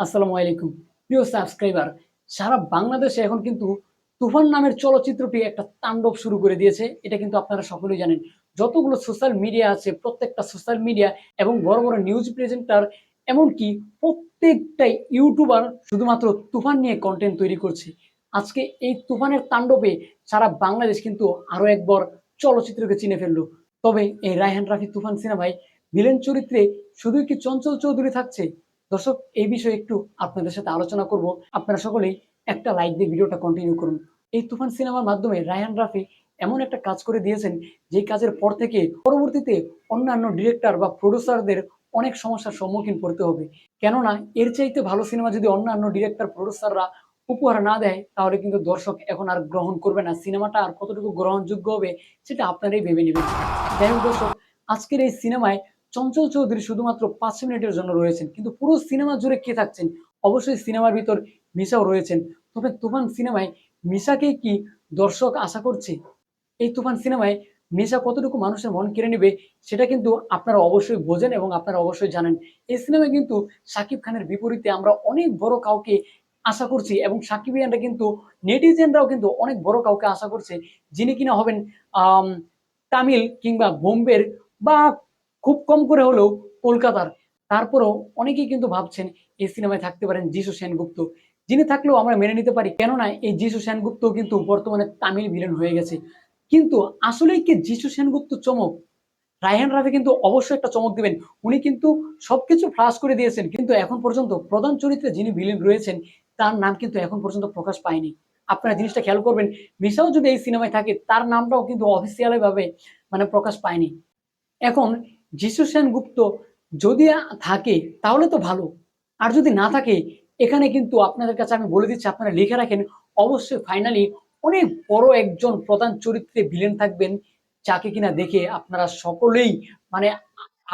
আসসালামু আলাইকুম। প্রিয় সাবস্ক্রাইবার, সারা বাংলাদেশে এখন কিন্তু তুফান নামের চলচ্চিত্রটি একটা তাণ্ডব শুরু করে দিয়েছে। এটা কিন্তু আপনারা সকলেই জানেন। যতগুলো সোশ্যাল মিডিয়া আছে, প্রত্যেকটা সোশ্যাল মিডিয়া এবং বড় বড় নিউজ প্রেজেন্টার, এমনকি প্রত্যেকটাই ইউটিউবার শুধুমাত্র তুফান নিয়ে কন্টেন্ট তৈরি করছে। আজকে এই তুফানের তাণ্ডবে সারা বাংলাদেশ কিন্তু আরও একবার চলচ্চিত্রকে চিনে ফেলল। তবে এই রায়হান রাফি তুফান সিনেমায় ভিলেন চরিত্রে শুধুই কি চঞ্চল চৌধুরী থাকছে? দর্শক, এই বিষয়ে একটু আপনাদের সাথে আলোচনা করব। আপনারা সকলেই একটা লাইক দিয়ে ভিডিওটা কন্টিনিউ করুন। এই তুফান সিনেমার মাধ্যমে রায়হান রাফি এমন একটা কাজ করে দিয়েছেন, যে কাজের পর থেকে পরবর্তীতে অন্যান্য ডিরেক্টর বা প্রডিউসারদের অনেক সমস্যার সম্মুখীন পড়তে হবে। কেননা, এর চাইতে ভালো সিনেমা যদি অন্যান্য ডিরেক্টর প্রডিউসাররা উপহার না দেয়, তাহলে কিন্তু দর্শক এখন আর গ্রহণ করবে না। সিনেমাটা আর কতটুকু গ্রহণযোগ্য হবে, সেটা আপনারাই ভেবে নেবেন। যাই হোক দর্শক, আজকের এই সিনেমায় চঞ্চল চৌধুরী শুধুমাত্র পাঁচ মিনিটের জন্য রয়েছেন, কিন্তু পুরো সিনেমা জুড়ে কে থাকছেন? অবশ্যই সিনেমার ভিতর মিশাও রয়েছেন। তবে তুফান সিনেমায় মিশাকে কি দর্শক আশা করছে? এই তুফান সিনেমায় মিশা কতটুকু মানুষের মন কেড়ে নেবে, সেটা কিন্তু আপনারা অবশ্যই বোঝেন এবং আপনারা অবশ্যই জানেন। এই সিনেমায় কিন্তু সাকিব খানের বিপরীতে আমরা অনেক বড় কাউকে আশা করছি এবং সাকিব সাকিবিয়ানরা কিন্তু, নেটিজেনরাও কিন্তু অনেক বড় কাউকে আশা করছে, যিনি কিনা হবেন তামিল কিংবা বোম্বের বা খুব কম করে হলেও কলকাতার। তারপরেও অনেকেই কিন্তু ভাবছেন এই সিনেমায় থাকতে পারেন যিশু সেনগুপ্ত। যিনি থাকলেও আমরা মেনে নিতে পারি। কেননা এই যিশু সেনগুপ্ত কিন্তু বর্তমানে তামিল ভিলেন হয়ে গেছে। কিন্তু আসলেই কি যিশু সেনগুপ্ত চমক? রায়হান রাফি কিন্তু অবশ্যই একটা চমক দিবেন। উনি কিন্তু সবকিছু ফ্লাশ করে দিয়েছেন। কিন্তু এখন পর্যন্ত প্রধান চরিত্রে যিনি ভিলেন রয়েছেন, তার নাম কিন্তু এখন পর্যন্ত প্রকাশ পায়নি। আপনারা জিনিসটা খেয়াল করবেন, মিশাও যদি এই সিনেমায় থাকে, তার নামটাও কিন্তু অফিসিয়ালি ভাবে মানে প্রকাশ পায়নি। এখন যিশু সেনগুপ্ত যদি থাকে, তাহলে তো ভালো। আর যদি না থাকে, এখানে কিন্তু আপনাদের কাছে আমি বলে দিচ্ছি, আপনারা লিখে রাখেন। অবশ্যই ফাইনালি অনেক বড় একজন প্রধান চরিত্রে ভিলেন থাকবেন, যাকে কিনা দেখে আপনারা সকলেই মানে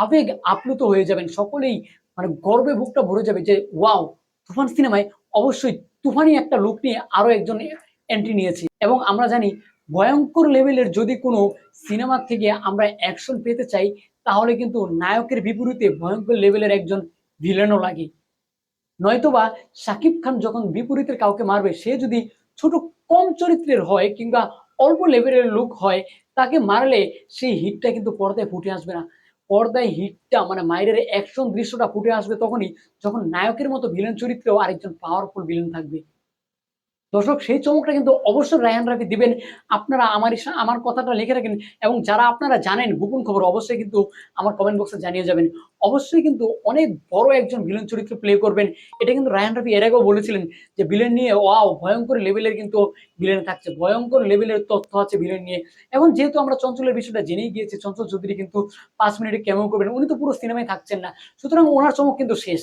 আবেগ আপ্লুত হয়ে যাবেন, সকলেই মানে গর্বে বুকটা ভরে যাবে যে, ওয়াও, তুফান সিনেমায় অবশ্যই তুফানি একটা লুক নিয়ে আরও একজন এন্ট্রি নিয়েছে। এবং আমরা জানি ভয়ঙ্কর লেভেলের যদি কোনো সিনেমা থেকে আমরা অ্যাকশন পেতে চাই তাহলে কিন্তু নায়কের বিপরীতে ভয়ঙ্কর লেভেলের একজন ভিলেনও লাগে। নয়তোবা শাকিব খান যখন বিপরীতের কাউকে মারবে, সে যদি ছোট কম চরিত্রের হয় কিংবা অল্প লেভেলের লোক হয়, তাকে মারলে সেই হিটটা কিন্তু পর্দায় ফুটে আসবে না। পর্দায় হিটটা মানে মায়ের অ্যাকশন দৃশ্যটা ফুটে আসবে তখনই যখন নায়কের মতো ভিলেন চরিত্রেও আরেকজন পাওয়ারফুল ভিলেন থাকবে। দর্শক, সেই চমকটা কিন্তু অবশ্যই রায়ান রাফি দিবেন। আপনারা আমার আমার কথাটা লিখে রাখেন এবং যারা আপনারা জানেন গোপন খবর, অবশ্যই কিন্তু আমার কমেন্ট বক্সে জানিয়ে যাবেন। অবশ্যই কিন্তু অনেক বড় একজন ভিলেন চরিত্র প্লে করবেন। এটা কিন্তু রায়ান রাফি এর আগেও বলেছিলেন যে ভিলেন নিয়ে ওয়াও ভয়ঙ্কর লেভেলের কিন্তু ভিলেন থাকছে। ভয়ঙ্কর লেভেলের তথ্য আছে ভিলেন নিয়ে। এখন যেহেতু আমরা চঞ্চলের বিষয়টা জেনেই গিয়েছি, চঞ্চল চৌধুরী কিন্তু পাঁচ মিনিটে কেমন করবেন। উনি তো পুরো সিনেমায় থাকছেন না। সুতরাং ওনার চমক কিন্তু শেষ।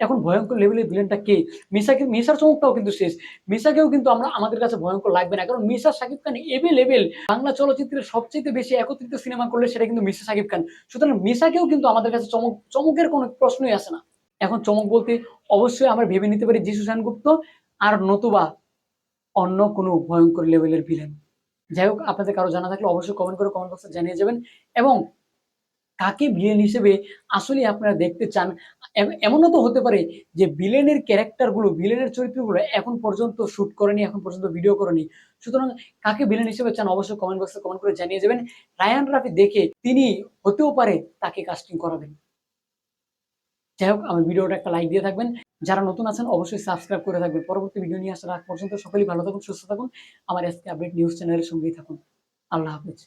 এখন ভয়ঙ্কর লেভেলের ভিলেনটা কে? মিশাকে, মিশার চমকটাও কিন্তু শেষ। মিশাকেও কিন্তু আমরা, আমাদের কাছে ভয়ঙ্কর লাগবে না। কারণ মিশা, শাকিব খান এভে লেভেল বাংলা চলচ্চিত্রের সবচেয়ে বেশি একত্রিত সিনেমা করলে সেটা কিন্তু মিশা, শাকিব খান। সুতরাং মিশাকেও কিন্তু আমাদের কাছে চমক, চমকের কোনো প্রশ্নই আসে না। এখন চমক বলতে অবশ্যই আমরা ভেবে নিতে পারি যিশু সেনগুপ্ত আর নতুবা অন্য কোনো ভয়ঙ্কর লেভেলের ভিলেন যাই হোক, আপনাদের কারও জানা থাকলে অবশ্যই কমেন্ট করে কমেন্ট বক্সে জানিয়ে যাবেন। এবং কাকে ভিলেন হিসেবে আসলে আপনারা দেখতে চান? এমনও তো হতে পারে যে ভিলেনের ক্যারেক্টারগুলো ভিলেনের চরিত্রগুলো এখন পর্যন্ত শুট করেনি, এখন পর্যন্ত ভিডিও করেনি। সুতরাং কাকে ভিলেন হিসেবে চান অবশ্যই কমেন্ট বক্সে কমেন্ট করে জানিয়ে যাবেন রায়ান রাফি দেখে তিনি হতেও পারে তাকে কাস্টিং করাবেন। যাই হোক, আমার ভিডিওটা একটা লাইক দিয়ে থাকবেন। যারা নতুন আছেন, অবশ্যই সাবস্ক্রাইব করে থাকবেন। পরবর্তী ভিডিও নিয়ে আসার আগ পর্যন্ত সকলেই ভালো থাকুন, সুস্থ থাকুন। আমার এসকে আপডেট নিউজ চ্যানেলের সঙ্গেই থাকুন। আল্লাহ হাফেজ।